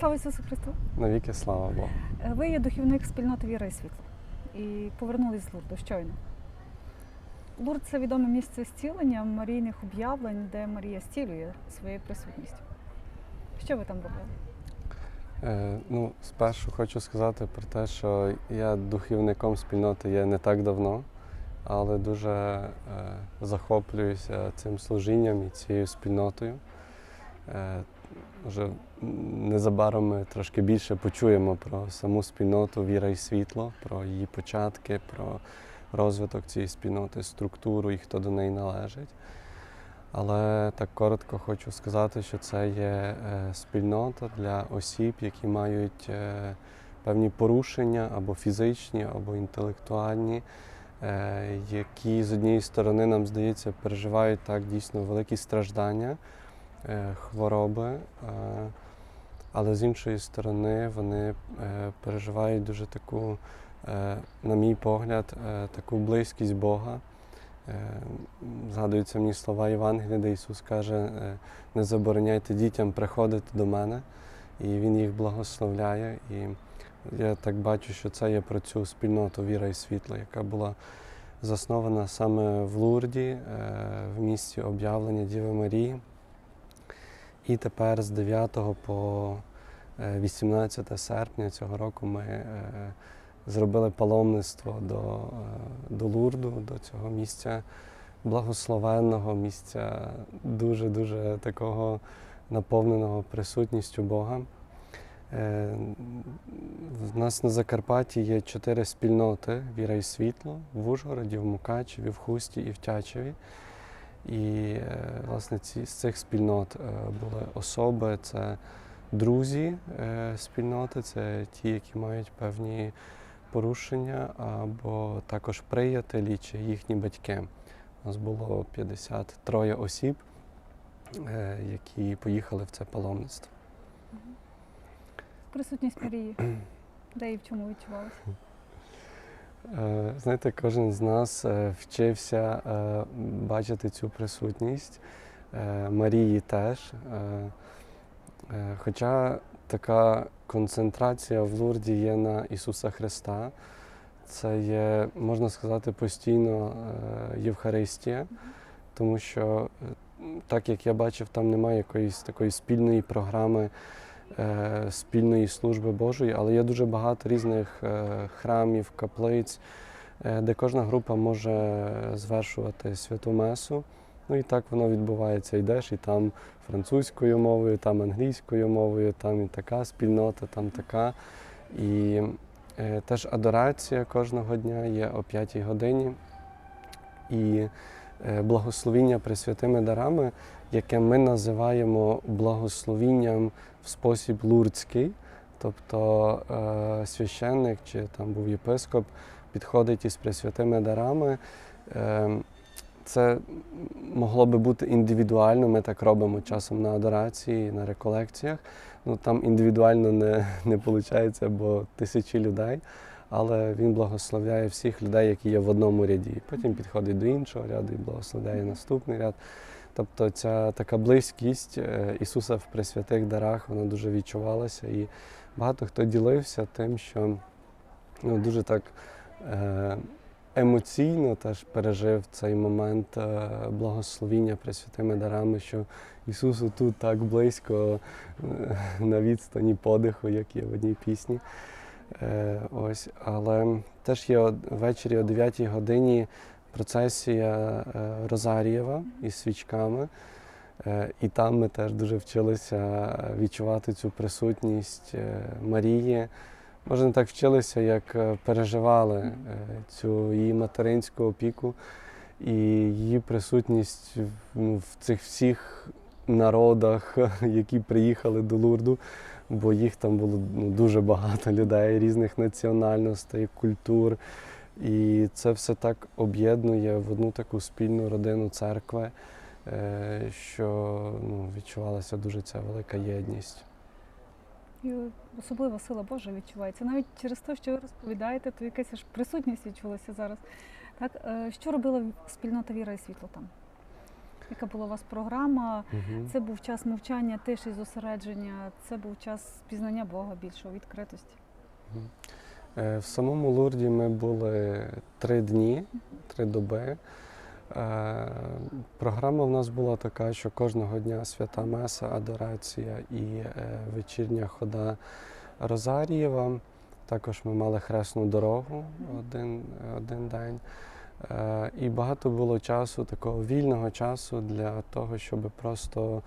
Слава Ісусу Христу! Навіки слава Богу. Е, Ви є духівник спільноти віри і світла. І повернулись з Лурду щойно. Лурд це відоме місце зцілення марійних об'явлень, де Марія зцілює своєю присутністю. Що ви там робили? Е, ну, спершу хочу сказати про те, що я духівником спільноти є не так давно, але дуже е, захоплююся цим служінням і цією спільнотою. Е, вже незабаром ми трошки більше почуємо про саму спільноту Віра і світло, про її початки, про розвиток цієї спільноти, структуру і хто до неї належить. Але так коротко хочу сказати, що це є е, спільнота для осіб, які мають е, певні порушення або фізичні, або інтелектуальні, е, які з однієї сторони нам здається переживають так дійсно великі страждання, хвороби, е, але з іншої сторони вони е, переживають дуже таку, е, на мій погляд, е, таку близькість Бога. Е, Згадуються мені слова Євангелія, де Ісус каже, е, не забороняйте дітям приходити до мене, і Він їх благословляє. І я так бачу, що це є про цю спільноту віра і світло, яка була заснована саме в Лурді, е, в місті об'явлення Діви Марії. І тепер з 9 по е, 18 серпня цього року ми е, зробили паломництво до, е, до Лурду, до цього місця благословенного, місця дуже-дуже такого наповненого присутністю Бога. Е, В нас на Закарпатті є чотири спільноти Віра і світло в Ужгороді, в Мукачеві, в Хусті і в Тячеві. І е, власне ці, з цих спільнот е, були особи, це друзі е, спільноти, це ті, які мають певні порушення, або також приятелі чи їхні батьки. У нас було 53 осіб, які поїхали в це паломництво. Присутність Марії. Де і в чому відчувалася? Е, Знаєте, кожен з нас е, вчився е, бачити цю присутність. Марії теж. Хоча така концентрація в Лурді є на Ісуса Христа, це є, можна сказати, постійно Євхаристія, тому що, так як я бачив, там немає якоїсь такої спільної програми спільної служби Божої, але є дуже багато різних е, храмів, каплиць, е, де кожна група може звершувати святу месу. Ну і так воно відбувається. Йдеш і там французькою мовою, там англійською мовою, там і така спільнота, там така. І е, теж адорація кожного дня є о 5 годині. І е, благословіння пресвятими дарами, яке ми називаємо благословінням в спосіб лурдський. Тобто е, священник чи там був єпископ підходить із пресвятими дарами. Е, це могло би бути індивідуально, ми так робимо часом на адорації, на реколекціях. Ну, там індивідуально не, не виходить, бо тисячі людей, але він благословляє всіх людей, які є в одному ряді. Потім підходить до іншого ряду і благословляє наступний ряд. Тобто ця така близькість е, Ісуса в пресвятих дарах вона дуже відчувалася. І багато хто ділився тим, що ну, дуже так е, емоційно теж пережив цей момент е, благословіння пресвятими дарами, що Ісусу тут так близько на відстані подиху, як є в одній пісні. Е, Ось, але теж є ввечері о 9 годині процесія е, Розарієва із свічками. Е, І там ми теж дуже вчилися відчувати цю присутність Марії. Може, не так вчилися, як переживали цю її материнську опіку і її присутність в, ну, в цих всіх народах, які приїхали до Лурду, бо їх там було ну, дуже багато людей різних національностей, культур. І це все так об'єднує в одну таку спільну родину церкви, е, що ну, відчувалася дуже ця велика єдність. І особлива сила Божа відчувається. Навіть через те, що ви розповідаєте, то якась аж присутність відчулася зараз. Так, е, що робила спільнота віра і світло там? Яка була у вас програма. Мгм. Це був час мовчання, тиші, зосередження, це був час пізнання Бога більшого, відкритості. Е, В самому Лурді ми були три дні, три доби. Е, Програма в нас була така, що кожного дня свята Меса, адорація і е, вечірня хода Розарієва. Також ми мали хресну дорогу один, один день. Е, І багато було часу, такого вільного часу для того, щоб просто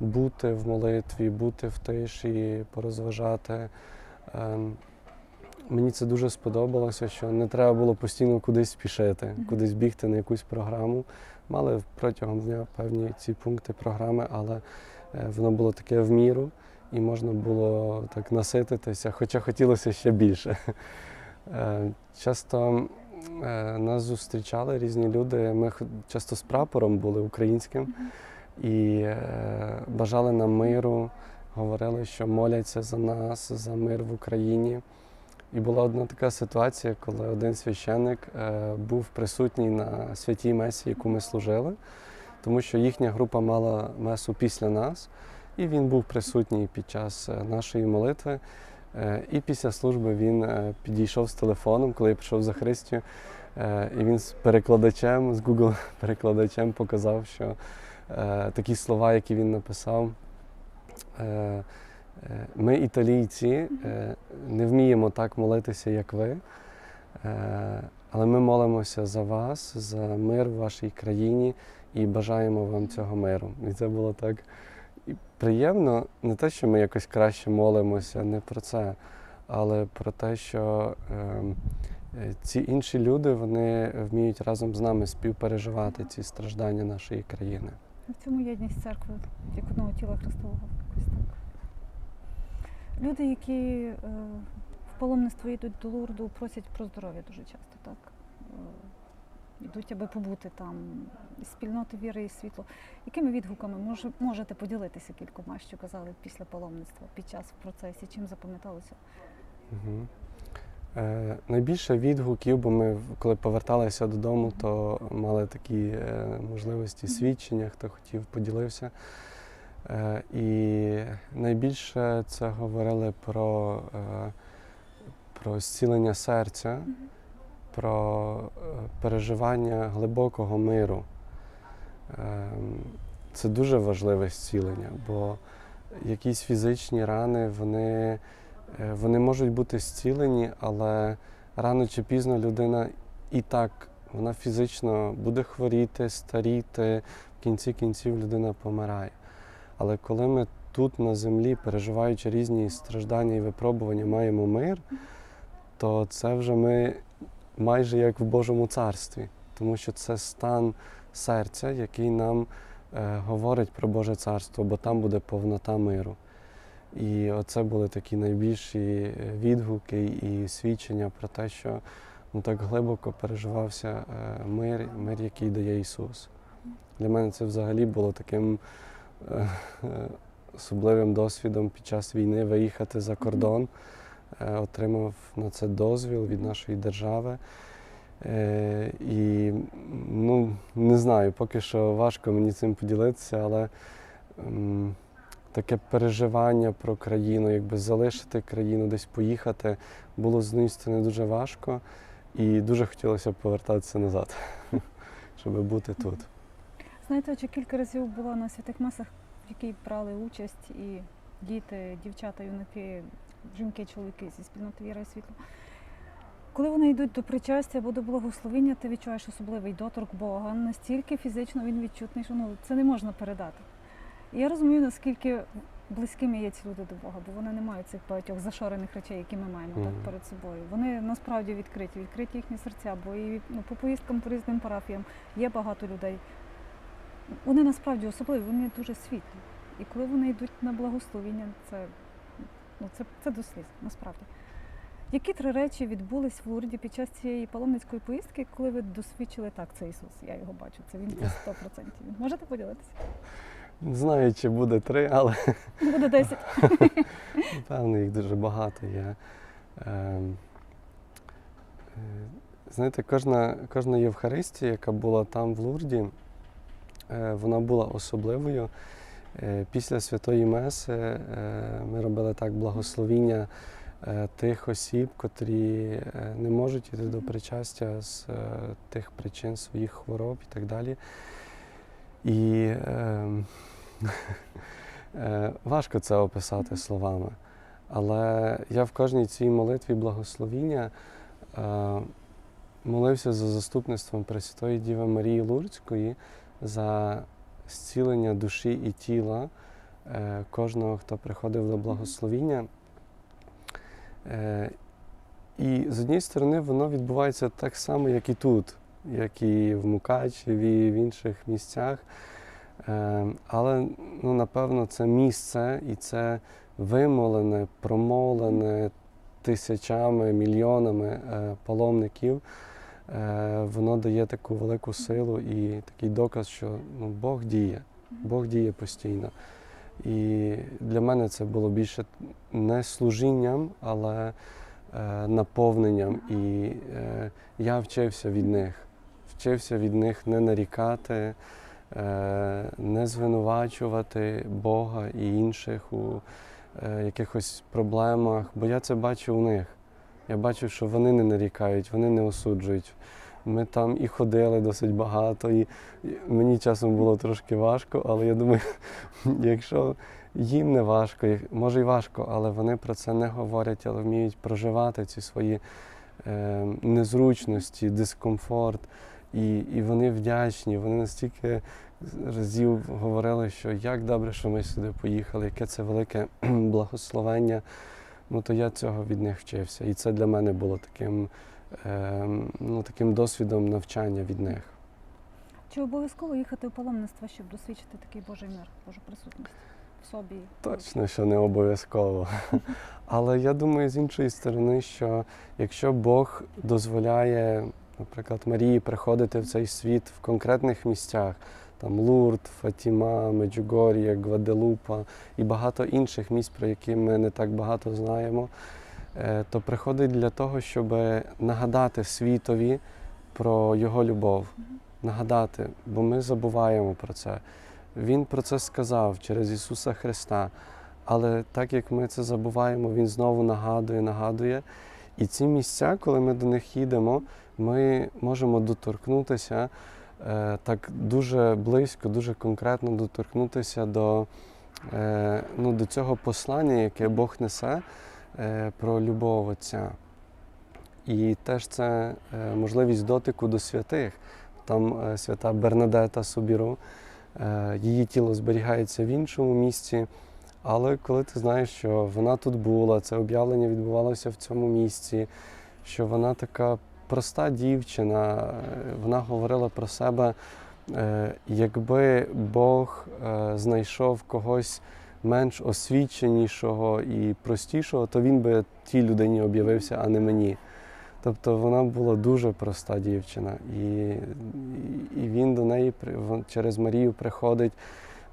бути в молитві, бути в тиші, порозважати. Ем, Мені це дуже сподобалося, що не треба було постійно кудись спішити, кудись бігти на якусь програму. Мали протягом дня певні ці пункти програми, але е, воно було таке в міру, і можна було так насититися, хоча хотілося ще більше. Е, Часто нас зустрічали різні люди. Ми часто з прапором були українським і е, бажали нам миру, говорили, що моляться за нас, за мир в Україні. І була одна така ситуація, коли один священник е, був присутній на святій месі, яку ми служили, тому що їхня група мала месу після нас, і він був присутній під час е, нашої молитви. Е, І після служби він е, підійшов з телефоном, коли я прийшов за Христю, е, і він з перекладачем, з Google перекладачем показав, що такі слова, які він написав. Ми, італійці, не вміємо так молитися, як ви, але ми молимося за вас, за мир в вашій країні і бажаємо вам цього миру. І це було так приємно, не те, що ми якось краще молимося, не про це, але про те, що ем, е, ці інші люди вони вміють разом з нами співпереживати ці страждання нашої країни. В цьому єдність церкви, як одного тіла Христового. Якось так. Люди, які е, в паломництво йдуть до Лурду, просять про здоров'я дуже часто, так? Йдуть, аби побути там, із спільноти віри і світло. Якими відгуками може, можете поділитися кількома, що казали після паломництва, під час в процесі, чим запам'яталося? Угу. Е, найбільше відгуків, бо ми, коли поверталися додому, то мали такі е, можливості свідчення, хто хотів, поділився. Е, і найбільше це говорили про, е, про зцілення серця, про е, переживання глибокого миру. Ем, Це дуже важливе зцілення, бо якісь фізичні рани, вони, е, вони можуть бути зцілені, але рано чи пізно людина і так вона фізично буде хворіти, старіти, в кінці кінців людина помирає. Але коли ми тут на землі, переживаючи різні страждання і випробування, маємо мир, то це вже ми майже як в Божому царстві, тому що це стан серця, який нам е, говорить про Боже царство, бо там буде повнота миру. І оце були такі найбільші е, відгуки і свідчення про те, що ну, так глибоко переживався е, мир, мир, який дає Ісус. Для мене це взагалі було таким е, особливим досвідом під час війни виїхати за кордон. Е, Отримав на це дозвіл від нашої держави. Е, І ну, не знаю, поки що важко мені цим поділитися, але таке переживання про країну, якби залишити країну, десь поїхати, було з однієї сторони дуже важко і дуже хотілося повертатися назад, щоб бути тут. Знаєте, що кілька разів була на святих масах, в якій брали участь і діти, дівчата, юнаки, жінки, чоловіки зі спільноти віри і світло. Коли вони йдуть до причастя або до благословення, ти відчуваєш особливий доторк Бога. Настільки фізично він відчутний, що ну, це не можна передати. І я розумію, наскільки близькими є ці люди до Бога, бо вони не мають цих багатьох зашорених речей, які ми маємо так перед собою. Вони насправді відкриті, відкриті їхні серця, бо і ну, по поїздкам по різним парафіям є багато людей. Вони насправді особливі, вони дуже світлі. І коли вони йдуть на благословіння, це, ну, це, це до сліз, насправді. Які три речі відбулись в Лурді під час цієї паломницької поїздки, коли ви досвідчили так, це Ісус, я його бачу, це він 100%. Можете поділитися? Не знаю, чи буде три, але Ну, Буде 10. Певно, їх дуже багато є. Ем, е, Знаєте, кожна, кожна Євхаристія, яка була там в Лурді, е, вона була особливою. Е, Після святої Меси е, ми робили так благословіння е, тих осіб, котрі не можуть йти до причастя з тих причин своїх хвороб і так далі. І е, е, важко це описати словами. Але я в кожній цій молитві благословіння е, молився за заступництвом Пресвятої Діви Марії Лурцької за зцілення душі і тіла е, кожного, хто приходив до благословіння. Е, і з однієї сторони, воно відбувається так само, як і тут, як і в Мукачеві, в інших місцях. Е, але, ну, напевно, це місце і це вимолене, промолене тисячами, мільйонами паломників. Е, воно дає таку велику силу і такий доказ, що ну, Бог діє, Бог діє постійно. І для мене це було більше не служінням, але е, наповненням. І е, я вчився від них. Вчився від них не нарікати, е, не звинувачувати Бога і інших у е, якихось проблемах, бо я це бачив у них. Я бачив, що вони не нарікають, вони не осуджують. Ми там і ходили досить багато, і мені часом було трошки важко, але я думаю, якщо їм не важко, може й важко, але вони про це не говорять, але вміють проживати ці свої е, незручності, дискомфорт. І, і вони вдячні, вони настільки разів говорили, що як добре, що ми сюди поїхали, яке це велике благословення. Ну, то я цього від них вчився. І це для мене було таким, е, ну, таким досвідом навчання від них. Чи обов'язково їхати у паломництво, щоб досвідчити такий Божий мир, Божу присутність в собі? Точно, що не обов'язково. Але я думаю, з іншої сторони, що якщо Бог дозволяє, наприклад, Марії приходити в цей світ в конкретних місцях, там Лурд, Фатіма, Меджугор'я, Гваделупа і багато інших місць, про які ми не так багато знаємо, е, то приходить для того, щоб нагадати світові про його любов, нагадати, бо ми забуваємо про це. Він про це сказав через Ісуса Христа. Але так як ми це забуваємо, Він знову нагадує, нагадує. І ці місця, коли ми до них їдемо, ми можемо доторкнутися так дуже близько, дуже конкретно доторкнутися до, е, ну, до цього послання, яке Бог несе е, про любов Отця. І теж це е, можливість дотику до святих. Там е, свята Бернадета Собіру, е, її тіло зберігається в іншому місці. Але коли ти знаєш, що вона тут була, це об'явлення відбувалося в цьому місці, що вона така проста дівчина, е, вона говорила про себе, е, якби Бог е, знайшов когось менш освіченішого і простішого, то він би тій людині об'явився, а не мені. Тобто вона була дуже проста дівчина, і, і він до неї через Марію приходить.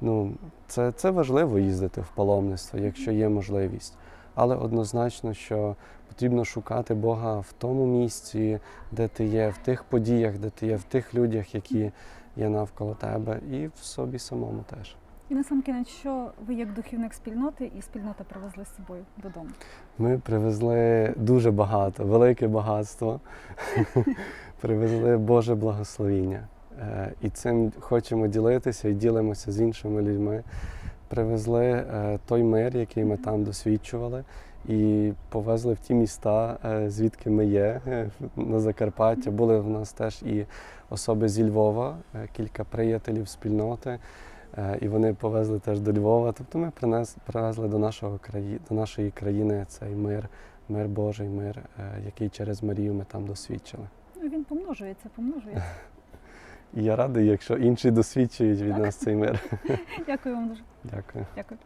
Ну, це, це важливо їздити в паломництво, якщо є можливість. Але однозначно, що потрібно шукати Бога в тому місці, де ти є, в тих подіях, де ти є, в тих людях, які є навколо тебе, і в собі самому теж. І на сам кінець, що ви як духівник спільноти і спільнота привезли з собою додому? Ми привезли дуже багато, велике багатство. привезли Боже благословіння. Е, І цим хочемо ділитися і ділимося з іншими людьми. Привезли е, той мир, який ми там досвідчували, і повезли в ті міста, е, звідки ми є, е, на Закарпаття. Були в нас теж і особи зі Львова, кілька приятелів спільноти. І вони повезли теж до Львова. Тобто ми привезли до, нашого краї, до нашої країни цей мир, мир Божий, мир, який через Марію ми там досвідчили. Ну, він помножується, помножується. І я радий, якщо інші досвідчують від нас цей мир. Дякую вам дуже. Дякую. Дякую.